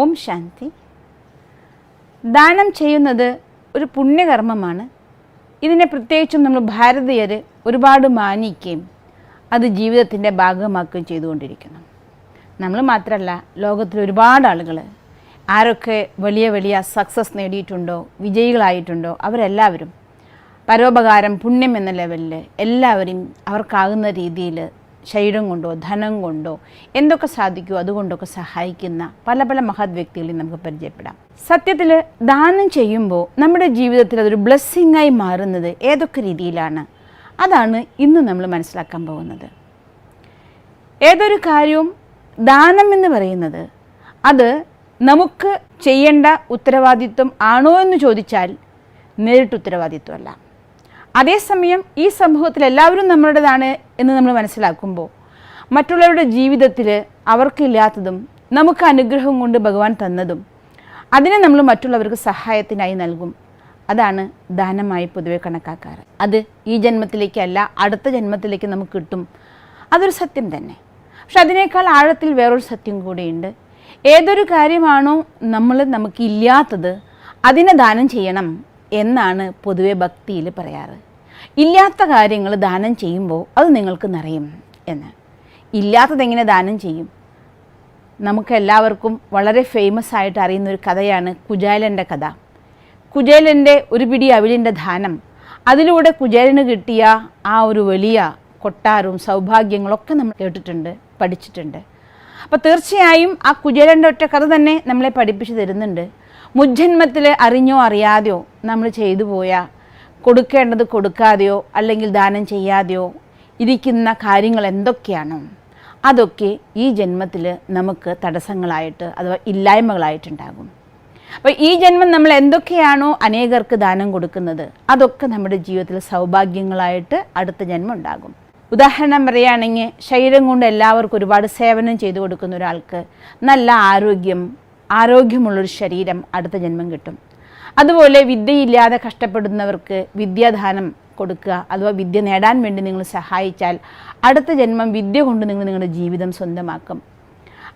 ഓം ശാന്തി. ദാനം ചെയ്യുന്നത് ഒരു പുണ്യകർമ്മമാണ്. ഇതിനെ പ്രത്യേകിച്ചും നമ്മൾ ഭാരതീയർ ഒരുപാട് മാനിക്കുകയും അത് ജീവിതത്തിന്റെ ഭാഗമാക്കുകയും ചെയ്തുകൊണ്ടിരിക്കുന്നു. നമ്മൾ മാത്രമല്ല ലോകത്തിൽ ഒരുപാട് ആളുകൾ ആരൊക്കെ വലിയ വലിയ സക്സസ് നേടിയിട്ടുണ്ടോ വിജയികളായിട്ടുണ്ടോ അവരെല്ലാവരും പരോപകാരം പുണ്യം എന്ന ലെവലിൽ എല്ലാവരും അവർക്കാകുന്ന രീതിയിൽ ശരീരം കൊണ്ടോ ധനം കൊണ്ടോ എന്തൊക്കെ സാധിക്കുമോ അതുകൊണ്ടൊക്കെ സഹായിക്കുന്ന പല പല മഹത് വ്യക്തികളെ നമുക്ക് പരിചയപ്പെടാം. സത്യത്തിൽ ദാനം ചെയ്യുമ്പോൾ നമ്മുടെ ജീവിതത്തിൽ അതൊരു ബ്ലെസ്സിങ് ആയി മാറുന്നത് ഏതൊക്കെ രീതിയിലാണ്? അതാണ് ഇന്ന് നമ്മൾ മനസ്സിലാക്കാൻ പോകുന്നത്. ഏതൊരു കാര്യവും ദാനം എന്ന് പറയുന്നത് അത് നമുക്ക് ചെയ്യേണ്ട ഉത്തരവാദിത്വം ആണോ എന്ന് ചോദിച്ചാൽ നേരിട്ട് ഉത്തരവാദിത്വമല്ല അതേസമയം ഈ സമൂഹത്തിൽ എല്ലാവരും നമ്മളുടേതാണ് എന്ന് നമ്മൾ മനസ്സിലാക്കുമ്പോൾ മറ്റുള്ളവരുടെ ജീവിതത്തിൽ അവർക്കില്ലാത്തതും നമുക്ക് അനുഗ്രഹം കൊണ്ട് ഭഗവാൻ തന്നതും അതിനെ നമ്മൾ മറ്റുള്ളവർക്ക് സഹായത്തിനായി നൽകും. അതാണ് ദാനമായി പൊതുവെ കണക്കാക്കാറ്. അത് ഈ ജന്മത്തിലേക്കല്ല അടുത്ത ജന്മത്തിലേക്ക് നമുക്ക് കിട്ടും. അതൊരു സത്യം തന്നെ. പക്ഷെ അതിനേക്കാൾ ആഴത്തിൽ വേറൊരു സത്യം കൂടിയുണ്ട്. ഏതൊരു കാര്യമാണോ നമ്മൾ നമുക്കില്ലാത്തത് അതിനെ ദാനം ചെയ്യണം. എന്നാണ് പൊതുവെ ഭക്തിയിൽ പറയാറ്. ഇല്ലാത്ത കാര്യങ്ങൾ ദാനം ചെയ്യുമ്പോൾ അത് നിങ്ങൾക്ക് നിറയും എന്ന്. ഇല്ലാത്തതെങ്ങനെ ദാനം ചെയ്യും? നമുക്കെല്ലാവർക്കും വളരെ ഫേമസ് ആയിട്ട് അറിയുന്ന ഒരു കഥയാണ് കുജാലന്റെ കഥ. കുജേലന്റെ ഒരു പിടി അവിലിന്റെ ദാനം. അതിലൂടെ കുജേലന് കിട്ടിയ ആ ഒരു വലിയ കൊട്ടാരവും സൗഭാഗ്യങ്ങളൊക്കെ നമ്മൾ കേട്ടിട്ടുണ്ട് പഠിച്ചിട്ടുണ്ട്. അപ്പോൾ തീർച്ചയായും ആ കുജേലന്റെ ഒറ്റ കഥ തന്നെ നമ്മളെ പഠിപ്പിച്ചു തരുന്നുണ്ട്. മുജ്ജന്മത്തിൽ അറിഞ്ഞോ അറിയാതെയോ നമ്മൾ ചെയ്തു പോയ കൊടുക്കേണ്ടത് കൊടുക്കാതെയോ അല്ലെങ്കിൽ ദാനം ചെയ്യാതെയോ ഇരിക്കുന്ന കാര്യങ്ങൾ എന്തൊക്കെയാണ്? അതൊക്കെ ഈ ജന്മത്തിൽ നമുക്ക് തടസ്സങ്ങളായിട്ട് അഥവാ ഇല്ലായ്മകളായിട്ടുണ്ടാകും. അപ്പോൾ ഈ ജന്മം നമ്മൾ എന്തൊക്കെയാണോ അനേകർക്ക് ദാനം കൊടുക്കുന്നത്? അതൊക്കെ നമ്മുടെ ജീവിതത്തിൽ സൗഭാഗ്യങ്ങളായിട്ട് അടുത്ത ജന്മം ഉണ്ടാകും. ഉദാഹരണം പറയുകയാണെങ്കിൽ ശരീരം കൊണ്ട് എല്ലാവർക്കും ഒരുപാട് സേവനം ചെയ്തു കൊടുക്കുന്ന ഒരാൾക്ക് നല്ല ആരോഗ്യം ആരോഗ്യമുള്ളൊരു ശരീരം അടുത്ത ജന്മം കിട്ടും. അതുപോലെ വിദ്യയില്ലാതെ കഷ്ടപ്പെടുന്നവർക്ക് വിദ്യാദാനം കൊടുക്കുക അഥവാ വിദ്യ നേടാൻ വേണ്ടി നിങ്ങൾ സഹായിച്ചാൽ അടുത്ത ജന്മം വിദ്യ കൊണ്ട് നിങ്ങൾ നിങ്ങളുടെ ജീവിതം സ്വന്തമാക്കും.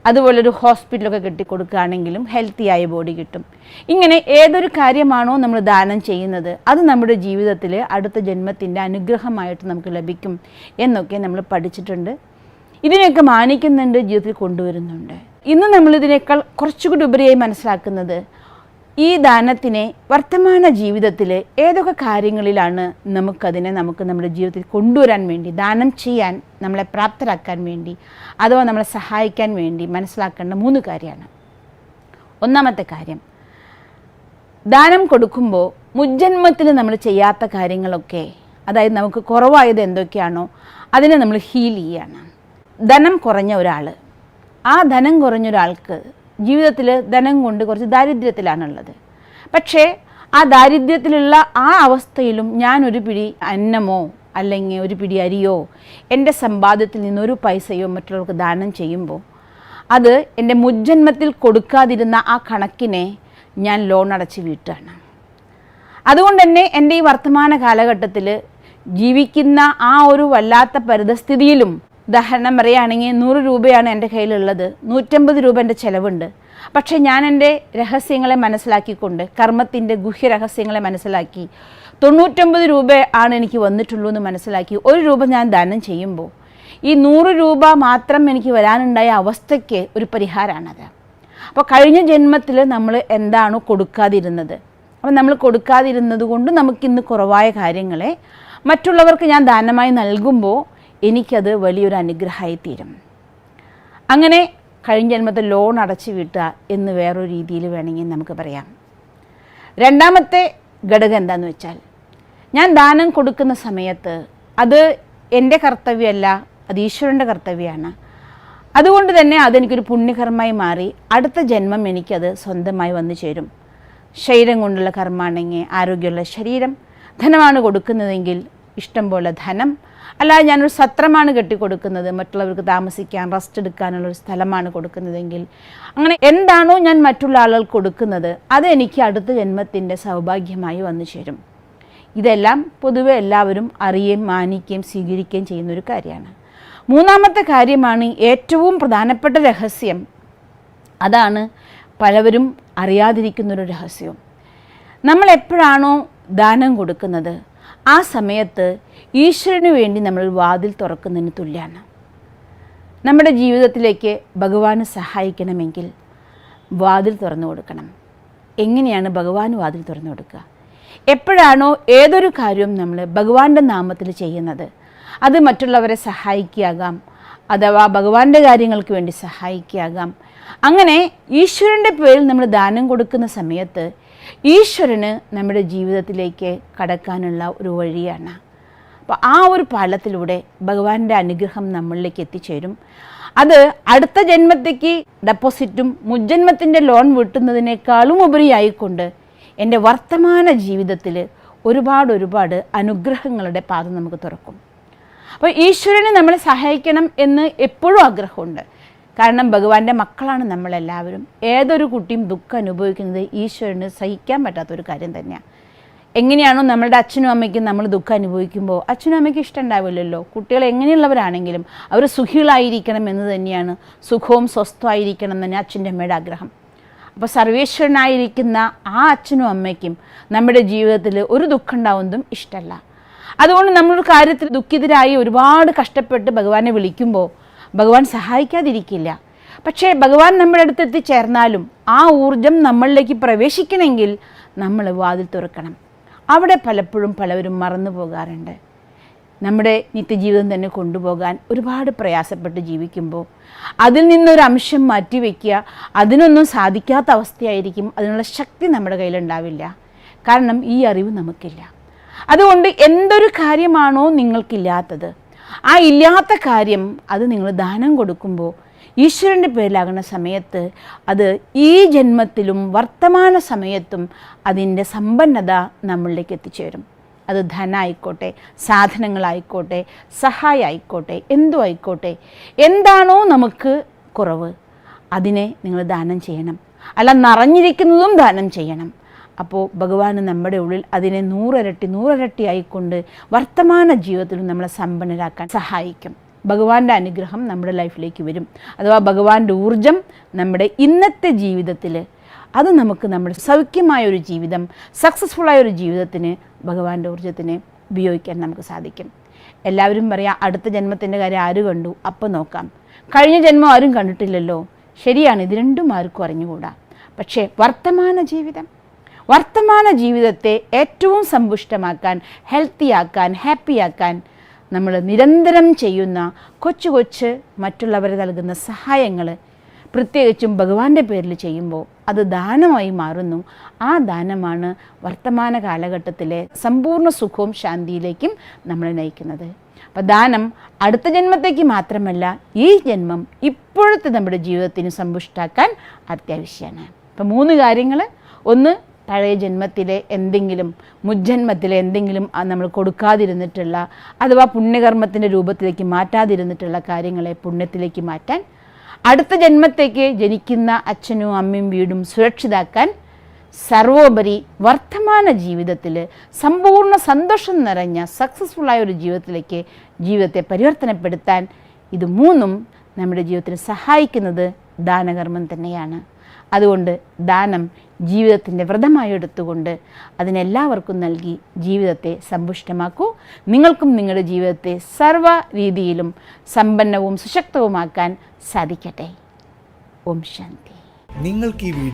അതുപോലെ ഒരു ഹോസ്പിറ്റലൊക്കെ കെട്ടിക്കൊടുക്കുകയാണെങ്കിലും ഹെൽത്തി ആയ ബോഡി കിട്ടും. ഇങ്ങനെ ഏതൊരു കാര്യമാണോ നമ്മൾ ദാനം ചെയ്യുന്നത് അത് നമ്മുടെ ജീവിതത്തിൽ അടുത്ത ജന്മത്തിന്റെ അനുഗ്രഹമായിട്ട് നമുക്ക് ലഭിക്കും എന്നൊക്കെ നമ്മൾ പഠിച്ചിട്ടുണ്ട്. ഇതിനെയൊക്കെ മാനിക്കുന്നുണ്ട് ജീവിതത്തിൽ കൊണ്ടുവരുന്നുണ്ട്. ഇന്ന് നമ്മളിതിനേക്കാൾ കുറച്ചുകൂടി ഉപരിയായി മനസ്സിലാക്കുന്നത് ഈ ദാനത്തിനെ വർത്തമാന ജീവിതത്തിൽ ഏതൊക്കെ കാര്യങ്ങളിലാണ് നമുക്കതിനെ നമുക്ക് നമ്മുടെ ജീവിതത്തിൽ കൊണ്ടുവരാൻ വേണ്ടി ദാനം ചെയ്യാൻ നമ്മളെ പ്രാപ്തരാക്കാൻ വേണ്ടി അഥവാ നമ്മളെ സഹായിക്കാൻ വേണ്ടി മനസ്സിലാക്കേണ്ട മൂന്ന് കാര്യമാണ്. ഒന്നാമത്തെ കാര്യം ദാനം കൊടുക്കുമ്പോൾ മുജ്ജന്മത്തിൽ നമ്മൾ ചെയ്യാത്ത കാര്യങ്ങളൊക്കെ അതായത് നമുക്ക് കുറവായത് എന്തൊക്കെയാണോ അതിനെ നമ്മൾ ഹീൽ ചെയ്യാണ്. ധനം കുറഞ്ഞ ഒരാൾ ആ ധനം കുറഞ്ഞൊരാൾക്ക് ജീവിതത്തിൽ ധനം കൊണ്ട് കുറച്ച് ദാരിദ്ര്യത്തിലാണുള്ളത്. പക്ഷേ ആ ദാരിദ്ര്യത്തിലുള്ള ആ അവസ്ഥയിലും ഞാൻ ഒരു പിടി അന്നമോ അല്ലെങ്കിൽ ഒരു പിടി അരിയോ എന്റെ സമ്പാദ്യത്തിൽ നിന്നൊരു പൈസയോ മറ്റുള്ളവർക്ക് ദാനം ചെയ്യുമ്പോൾ അത് എന്റെ മുജ്ജന്മത്തിൽ കൊടുക്കാതിരുന്ന ആ കണക്കിനെ ഞാൻ ലോൺ അടച്ച് വീട്ടാണ്. അതുകൊണ്ട് തന്നെ എന്റെ ഈ വർത്തമാന കാലഘട്ടത്തിൽ ജീവിക്കുന്ന ആ ഒരു വല്ലാത്ത പരിതസ്ഥിതിയിലും ഉദാഹരണം പറയുകയാണെങ്കിൽ നൂറ് രൂപയാണ് എന്റെ കയ്യിലുള്ളത്. നൂറ്റമ്പത് രൂപ എന്റെ ചിലവുണ്ട്. പക്ഷേ ഞാൻ എന്റെ രഹസ്യങ്ങളെ മനസ്സിലാക്കിക്കൊണ്ട് കർമ്മത്തിന്റെ ഗുഹ്യ രഹസ്യങ്ങളെ മനസ്സിലാക്കി തൊണ്ണൂറ്റൊമ്പത് രൂപ ആണ് എനിക്ക് വന്നിട്ടുള്ളൂ എന്ന് മനസ്സിലാക്കി ഒരു രൂപ ഞാൻ ദാനം ചെയ്യുമ്പോൾ ഈ നൂറ് രൂപ മാത്രം എനിക്ക് വരാനുണ്ടായ അവസ്ഥയ്ക്ക് ഒരു പരിഹാരമാണത് അപ്പോൾ കഴിഞ്ഞ ജന്മത്തിൽ നമ്മൾ എന്താണോ കൊടുക്കാതിരുന്നത്. അപ്പം നമ്മൾ കൊടുക്കാതിരുന്നത് കൊണ്ട് നമുക്കിന്ന് കുറവായ കാര്യങ്ങളെ മറ്റുള്ളവർക്ക് ഞാൻ ദാനമായി നൽകുമ്പോൾ എനിക്കത് വലിയൊരു അനുഗ്രഹമായി തീരും. അങ്ങനെ കഴിഞ്ഞ ജന്മത്തെ ലോൺ അടച്ചു വീട്ടുക എന്ന് വേറൊരു രീതിയിൽ വേണമെങ്കിൽ നമുക്ക് പറയാം. രണ്ടാമത്തെ ഘടകം എന്താണെന്ന് വെച്ചാൽ ഞാൻ ദാനം കൊടുക്കുന്ന സമയത്ത് അത് എന്റെ കർത്തവ്യമല്ല അത് ഈശ്വരന്റെ കർത്തവ്യമാണ്. അതുകൊണ്ട് തന്നെ അതെനിക്കൊരു പുണ്യകർമ്മമായി മാറി അടുത്ത ജന്മം എനിക്കത് സ്വന്തമായി വന്നു ചേരും. ശരീരം കൊണ്ടുള്ള കർമ്മമാണെങ്കിൽ ആരോഗ്യമുള്ള ശരീരം ധനമാണ് കൊടുക്കുന്നതെങ്കിൽ ഇഷ്ടം പോലെ ധനം അല്ലാതെ ഞാനൊരു സത്രമാണ് കെട്ടിക്കൊടുക്കുന്നത് മറ്റുള്ളവർക്ക് താമസിക്കാൻ റെസ്റ്റ് എടുക്കാനുള്ള ഒരു സ്ഥലമാണ് കൊടുക്കുന്നതെങ്കിൽ. അങ്ങനെ എന്താണോ ഞാൻ മറ്റുള്ള ആളുകൾ കൊടുക്കുന്നത് അത് എനിക്ക് അടുത്ത ജന്മത്തിന്റെ സൗഭാഗ്യമായി വന്നു ചേരും. ഇതെല്ലാം പൊതുവെ എല്ലാവരും അറിയുകയും മാനിക്കുകയും സ്വീകരിക്കുകയും ചെയ്യുന്നൊരു കാര്യമാണ്. മൂന്നാമത്തെ കാര്യമാണ് ഏറ്റവും പ്രധാനപ്പെട്ട രഹസ്യം. അതാണ് പലവരും അറിയാതിരിക്കുന്നൊരു രഹസ്യം നമ്മൾ എപ്പോഴാണോ ദാനം കൊടുക്കുന്നത് ആ സമയത്ത് ഈശ്വരന് വേണ്ടി നമ്മൾ വാതിൽ തുറക്കുന്നതിന് തുല്യമാണ് നമ്മുടെ ജീവിതത്തിലേക്ക് ഭഗവാന് സഹായിക്കണമെങ്കിൽ വാതിൽ തുറന്നു കൊടുക്കണം. എങ്ങനെയാണ് ഭഗവാൻ വാതിൽ തുറന്നു കൊടുക്കുക? എപ്പോഴാണോ ഏതൊരു കാര്യവും നമ്മൾ ഭഗവാന്റെ നാമത്തിൽ ചെയ്യുന്നത് അത് മറ്റുള്ളവരെ സഹായിക്കാകാം അഥവാ ഭഗവാന്റെ കാര്യങ്ങൾക്ക് വേണ്ടി സഹായിക്കാകാം അങ്ങനെ ഈശ്വരന്റെ പേരിൽ നമ്മൾ ദാനം കൊടുക്കുന്ന സമയത്ത് ഈശ്വരന് നമ്മുടെ ജീവിതത്തിലേക്ക് കടക്കാനുള്ള ഒരു വഴിയാണ്. അപ്പോൾ ആ ഒരു പാലത്തിലൂടെ ഭഗവാന്റെ അനുഗ്രഹം നമ്മളിലേക്ക് എത്തിച്ചേരും. അത് അടുത്ത ജന്മത്തേക്ക് ഡെപ്പോസിറ്റും മുജ്ജന്മത്തിന്റെ ലോൺ വീട്ടുന്നതിനേക്കാളും ഉപരിയായിക്കൊണ്ട് എന്റെ വർത്തമാന ജീവിതത്തിൽ ഒരുപാട് ഒരുപാട് അനുഗ്രഹങ്ങളുടെ പാത നമുക്ക് തുറക്കും. അപ്പോൾ ഈശ്വരനെ നമ്മളെ സഹായിക്കണം എന്ന് എപ്പോഴും ആഗ്രഹമുണ്ട്. കാരണം ഭഗവാന്റെ മക്കളാണ് നമ്മളെല്ലാവരും. ഏതൊരു കുട്ടിയും ദുഃഖം അനുഭവിക്കുന്നത് ഈശ്വരന് സഹിക്കാൻ പറ്റാത്തൊരു കാര്യം തന്നെയാണ് എങ്ങനെയാണോ നമ്മളുടെ അച്ഛനും അമ്മയ്ക്കും നമ്മൾ ദുഃഖം അനുഭവിക്കുമ്പോൾ അച്ഛനും അമ്മയ്ക്ക് ഇഷ്ടം ഉണ്ടാവില്ലല്ലോ. കുട്ടികൾ എങ്ങനെയുള്ളവരാണെങ്കിലും അവർ സുഖികളായിരിക്കണം എന്ന് തന്നെയാണ് സുഖവും സ്വസ്ഥമായിരിക്കണം തന്നെ അച്ഛന്റെ അമ്മയുടെ ആഗ്രഹം. അപ്പോൾ സർവേശ്വരനായിരിക്കുന്ന ആ അച്ഛനും അമ്മയ്ക്കും നമ്മുടെ ജീവിതത്തിൽ ഒരു ദുഃഖം ഉണ്ടാവുന്നതും ഇഷ്ടമല്ല. അതുകൊണ്ട് നമ്മളൊരു കാര്യത്തിൽ ദുഃഖിതരായി ഒരുപാട് കഷ്ടപ്പെട്ട് ഭഗവാനെ വിളിക്കുമ്പോൾ ഭഗവാൻ സഹായിക്കാതിരിക്കില്ല. പക്ഷേ ഭഗവാൻ നമ്മുടെ അടുത്ത് എത്തിച്ചേർന്നാലും ആ ഊർജം നമ്മളിലേക്ക് പ്രവേശിക്കണമെങ്കിൽ നമ്മൾ വാതിൽ തുറക്കണം. അവിടെ പലപ്പോഴും പലവരും മറന്നു പോകാറുണ്ട്. നമ്മുടെ നിത്യജീവിതം തന്നെ കൊണ്ടുപോകാൻ ഒരുപാട് പ്രയാസപ്പെട്ട് ജീവിക്കുമ്പോൾ അതിൽ നിന്നൊരു അംശം മാറ്റിവെക്കുക അതിനൊന്നും സാധിക്കാത്ത അവസ്ഥയായിരിക്കും അതിനുള്ള ശക്തി നമ്മുടെ കയ്യിലുണ്ടാവില്ല. കാരണം ഈ അറിവ് നമുക്കില്ല. അതുകൊണ്ട് എന്തൊരു കാര്യമാണോ നിങ്ങൾക്കില്ലാത്തത് ആ ഇല്ലാത്ത കാര്യം അത് നിങ്ങൾ ദാനം കൊടുക്കുമ്പോൾ ഈശ്വരന്റെ പേരിലാകുന്ന സമയത്ത് അത് ഈ ജന്മത്തിലും വർത്തമാന സമയത്തും അതിന്റെ സമ്പന്നത നമ്മളിലേക്ക് എത്തിച്ചേരും. അത് ധനമായിക്കോട്ടെ സാധനങ്ങളായിക്കോട്ടെ സഹായമായിക്കോട്ടെ എന്തു ആയിക്കോട്ടെ എന്താണോ നമുക്ക് കുറവ് അതിനെ നിങ്ങൾ ദാനം ചെയ്യണം. അല്ല നിറഞ്ഞിരിക്കുന്നതും ദാനം ചെയ്യണം. അപ്പോൾ ഭഗവാൻ നമ്മുടെ ഉള്ളിൽ അതിനെ നൂറരട്ടി നൂറരട്ടി ആയിക്കൊണ്ട് വർത്തമാന ജീവിതത്തിലും നമ്മളെ സമ്പന്നരാക്കാൻ സഹായിക്കും. ഭഗവാന്റെ അനുഗ്രഹം നമ്മുടെ ലൈഫിലേക്ക് വരും. അഥവാ ഭഗവാന്റെ ഊർജം നമ്മുടെ ഇന്നത്തെ ജീവിതത്തിൽ അത് നമുക്ക് നമ്മുടെ സൗഖ്യമായ ഒരു ജീവിതം സക്സസ്ഫുള്ളായ ഒരു ജീവിതത്തിന് ഭഗവാന്റെ ഊർജത്തിന് ഉപയോഗിക്കാൻ നമുക്ക് സാധിക്കും. എല്ലാവരും പറയാം അടുത്ത ജന്മത്തിന്റെ കാര്യം ആര് കണ്ടു? അപ്പം നോക്കാം. കഴിഞ്ഞ ജന്മം ആരും കണ്ടിട്ടില്ലല്ലോ. ശരിയാണ് ഇത് രണ്ടും ആർക്കും അറിഞ്ഞുകൂടാ. പക്ഷേ വർത്തമാന ജീവിതം. വർത്തമാന ജീവിതത്തെ ഏറ്റവും സമ്പുഷ്ടമാക്കാൻ ഹെൽത്തിയാക്കാൻ ഹാപ്പിയാക്കാൻ നമ്മൾ നിരന്തരം ചെയ്യുന്ന കൊച്ചു കൊച്ച് മറ്റുള്ളവരെ നൽകുന്ന സഹായങ്ങൾ പ്രത്യേകിച്ചും ഭഗവാന്റെ പേരിൽ ചെയ്യുമ്പോൾ അത് ദാനമായി മാറുന്നു. ആ ദാനമാണ് വർത്തമാന കാലഘട്ടത്തിലെ സമ്പൂർണ സുഖവും ശാന്തിയിലേക്കും നമ്മളെ നയിക്കുന്നത്. അപ്പം ദാനം അടുത്ത ജന്മത്തേക്ക് മാത്രമല്ല ഈ ജന്മം ഇപ്പോഴത്തെ നമ്മുടെ ജീവിതത്തിന് സമ്പുഷ്ടാക്കാൻ അത്യാവശ്യമാണ്. അപ്പം മൂന്ന് കാര്യങ്ങൾ. ഒന്ന് പഴയ ജന്മത്തിലെ എന്തെങ്കിലും മുജ്ജന്മത്തിലെ എന്തെങ്കിലും നമ്മൾ കൊടുക്കാതിരുന്നിട്ടുള്ള അഥവാ പുണ്യകർമ്മത്തിന്റെ രൂപത്തിലേക്ക് മാറ്റാതിരുന്നിട്ടുള്ള കാര്യങ്ങളെ പുണ്യത്തിലേക്ക് മാറ്റാൻ അടുത്ത ജന്മത്തേക്ക് ജനിക്കുന്ന അച്ഛനും അമ്മയും വീടും സുരക്ഷിതാക്കാൻ സർവോപരി വർത്തമാന ജീവിതത്തിൽ സമ്പൂർണ സന്തോഷം നിറഞ്ഞ സക്സസ്ഫുള്ളായ ഒരു ജീവിതത്തിലേക്ക് ജീവിതത്തെ പരിവർത്തനപ്പെടുത്താൻ ഇത് മൂന്നും നമ്മുടെ ജീവിതത്തിന് സഹായിക്കുന്നത് ദാനകർമ്മം തന്നെയാണ്. അതുകൊണ്ട് ദാനം ജീവിതത്തിന്റെ വ്രതമായി എടുത്തുകൊണ്ട് അതിനെല്ലാവർക്കും നൽകി ജീവിതത്തെ സമ്പുഷ്ടമാക്കൂ. നിങ്ങൾക്കും നിങ്ങളുടെ ജീവിതത്തെ സർവ രീതിയിലും സമ്പന്നവും സുശക്തവുമാക്കാൻ സാധിക്കട്ടെ. ഓം ശാന്തി. നിങ്ങൾക്ക് ഈ